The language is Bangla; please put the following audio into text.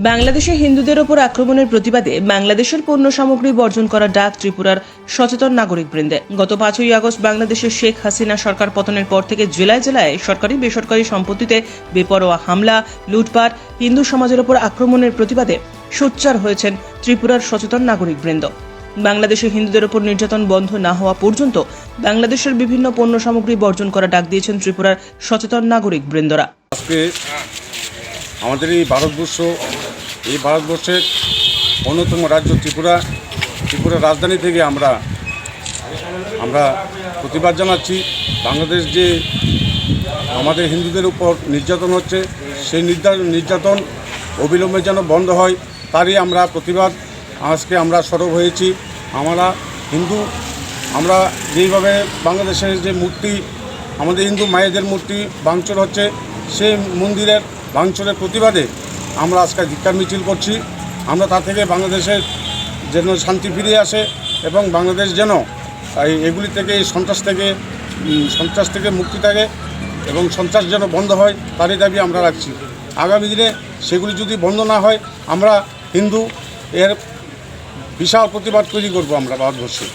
বাংলাদেশে হিন্দুদের ওপর আক্রমণের প্রতিবাদে বাংলাদেশের পণ্য সামগ্রী বর্জন করার ডাক ত্রিপুরার সচেতন নাগরিক বৃন্দে গত পাঁচই আগস্ট বাংলাদেশের শেখ হাসিনা সরকার পতনের পর থেকে জেলায় জেলায় সরকারি বেসরকারি সম্পত্তিতে বেপরোয়া হামলা, লুটপাট, হিন্দু সমাজের ওপর আক্রমণের প্রতিবাদে সোচ্চার হয়েছেন ত্রিপুরার সচেতন নাগরিক বৃন্দ বাংলাদেশে হিন্দুদের ওপর নির্যাতন বন্ধ না হওয়া পর্যন্ত বাংলাদেশের বিভিন্ন পণ্য সামগ্রী বর্জন করা ডাক দিয়েছেন ত্রিপুরার সচেতন নাগরিক বৃন্দরা আমাদের এই ভারতবর্ষ এই ভারতবর্ষের অন্যতম রাজ্য ত্রিপুরা। ত্রিপুরার রাজধানী থেকে আমরা আমরা প্রতিবাদ জানাচ্ছি। বাংলাদেশ যে আমাদের হিন্দুদের উপর নির্যাতন হচ্ছে, সেই নির্যা- নির্যাতন অবিলম্বে যেন বন্ধ হয়, তারই আমরা প্রতিবাদ। আজকে আমরা সরব হয়েছি। আমরা হিন্দু, আমরা যেইভাবে বাংলাদেশের যে মূর্তি, আমাদের হিন্দু মায়েদের মূর্তি ভাঙচুর হচ্ছে, সেই মন্দিরের ভাঙচুরের প্রতিবাদে আমরা আজকে ধিক্কার মিছিল করছি। আমরা তা থেকে বাংলাদেশের যেন শান্তি ফিরে আসে এবং বাংলাদেশ যেন এগুলি থেকে, এই সন্ত্রাস থেকে সন্ত্রাস থেকে মুক্তি থাকে এবং সন্ত্রাস যেন বন্ধ হয়, তারই দাবি আমরা রাখছি। আগামী দিনে সেগুলি যদি বন্ধ না হয়, আমরা হিন্দু এর বিশাল প্রতিবাদ তৈরি করব আমরা ভারতবর্ষে।